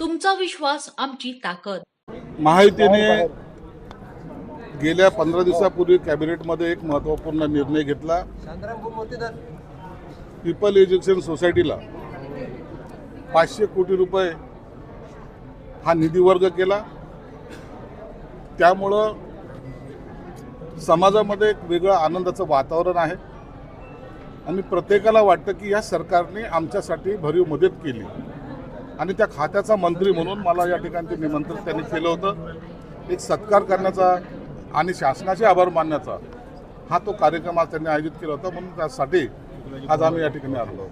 तुमचा विश्वास आमची ताकद. माहितीने गेल्या पंधरा दिवसापूर्वी कॅबिनेटमध्ये एक महत्त्वपूर्ण निर्णय घेतला. पीपल एज्युकेशन सोसायटीला पाचशे कोटी रुपये हा निधी वर्ग केला. त्यामुळं समाजामध्ये एक वेगळं आनंदाचं वातावरण आहे. आणि प्रत्येकाला वाटतं की या सरकारने आमच्यासाठी भरीव मदत केली. आणि त्या खात्याचा मंत्री म्हणून मला या ठिकाणी निमंत्रण त्यांनी केलं होतं. एक सत्कार करण्याचा आणि शासनाचे आभार मानण्याचा हा तो कार्यक्रम आज त्यांनी आयोजित केला होता म्हणून त्यासाठी आज आम्ही या ठिकाणी आलो. आहोत